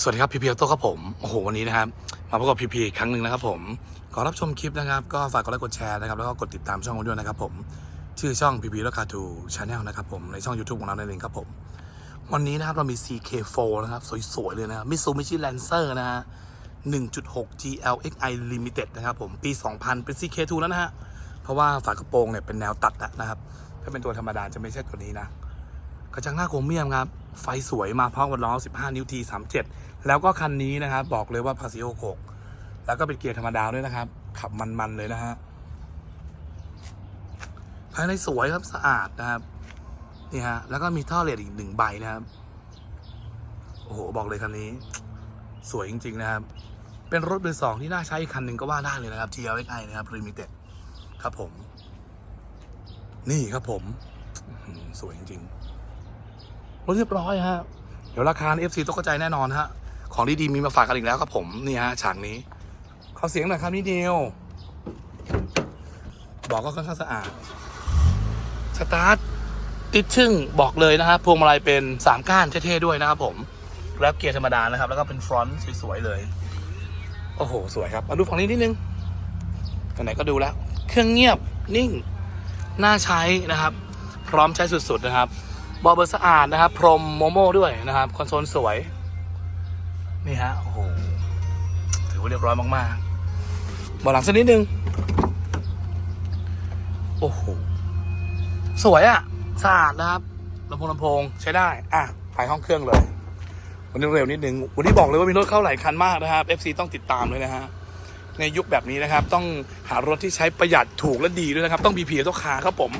สวัสดีครับพีพีออโต้ครับผมโอ้โหวันนี้นะครับมาพบกับพีพีอีกครั้งหนึ่งนะครับผมขอรับชมคลิปนะครับ ก็ฝากกดไลค์กดแชร์นะครับแล้วก็กดติดตามช่องเราด้วยนะครับผมชื่อช่องพีพีแล้คาทูชาแนลนะครับผมในช่อง YouTube ของเราในเองครับผม วันนี้นะครับเรามี CK4 นะครับสวยๆเลยนะมิซูมิชิแลนเซอร์นะฮะ1.6 GLXI Limited นะครับผมปี 2000 เป็น CK2 แล้วนะฮะเพราะว่าฝากระโปรงเนี่ยเป็นแนวตัดนะครับถ้าเป็นตัวธรรมดาจะไม่ใช่ตัวนี้นะ กระจังหน้าโครเมียมครับ ไฟสวยมาพร้อมกับล้อ 15 นิ้ว T 37 แล้วก็คันนี้นะครับ บอกเลยว่าพาซิโอ6แล้วก็เป็นเกียร์ธรรมดาด้วยนะครับ ขับมันๆเลยนะฮะภายในสวยครับสะอาดนะครับนี่ฮะแล้วก็มีท่อเลดอีกหนึ่งใบนะครับ โอ้โหบอกเลยคันนี้ สวยจริง ๆ นะครับ เป็นรถมือสองที่น่าใช้อีกคันหนึ่งก็ว่าได้เลยนะครับ GLXI นะครับ Limited ครับผม นี่ครับผม สวยจริง ๆ เรียบร้อยฮะ เดี๋ยวราคา FC ต้องเข้าใจแน่นอนฮะ ของดีๆมีมาฝากกันอีกแล้วครับผม นี่ฮะฉากนี้ ขอเสียงหน่อยครับนี่เดียว บอกก็ค่อนข้างสะอาด สตาร์ทติดชึ่งบอกเลยนะครับพวงมาลัยเป็นสามก้านเท่ๆด้วยนะครับผมแล้วเกียร์ธรรมดานะครับ แล้วก็เป็นฟรอนต์สวยๆเลย โอ้โห สวยครับมาดูฝั่งนี้นิดนึงไหนก็ดูแล้ว เครื่องเงียบนิ่ง น่าใช้นะครับ พร้อมใช้สุดๆนะครับ บอเบอร์สะอาดนะครับ พรมโมโม่ด้วยนะครับ คอนโซลสวย นี่ฮะ โอ้โห ถือว่าเรียบร้อยมากๆบอหลังสักนิดนึง โอ้โห สวยอะ่ะสะอาดนะครับลำโพงลำโพงใช้ได้ อะภายห้องเครื่องเลย วันนี้เร็วนิดนึง วันนี้บอกเลยว่ามีรถเข้าหลายคันมากนะครับ FC ต้องติดตามเลยนะฮะในยุคแบบนี้นะครับ ต้องหารถที่ใช้ประหยัดถูกและดีด้วยนะครับ ต้องบีพีต้องคาครับผม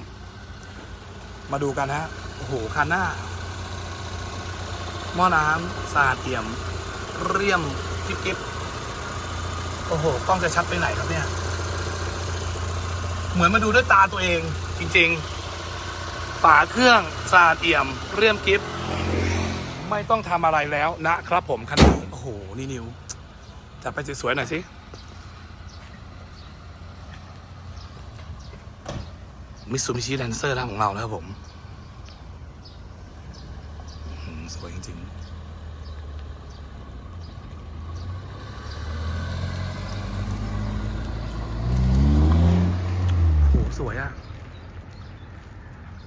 มาดูกันฮะ โอ้โหคันหน้าหม้อน้ำสะอาดเอี่ยม เรียมกิ๊บกิ๊บโอ้โหกล้องจะชัดไปไหนครับเนี่ย เหมือนมาดูด้วยตาตัวเองจริง ๆ ฝาเครื่องสะอาดเอี่ยม เรียมกิฟไม่ต้องทำอะไรแล้วนะครับผมคันนี้โอ้โห นี่นิวจัดไปสวยๆหน่อยสิมิสูมิชิแลนเซอร์ของเรานะครับผมอืม สวยจริงๆโอ้โหสวยอะ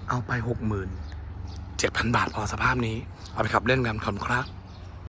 เอาไปหกหมื่นเจ็ดพันบาทพอสภาพนี้ เอาไปขับเล่นกันขอบครับ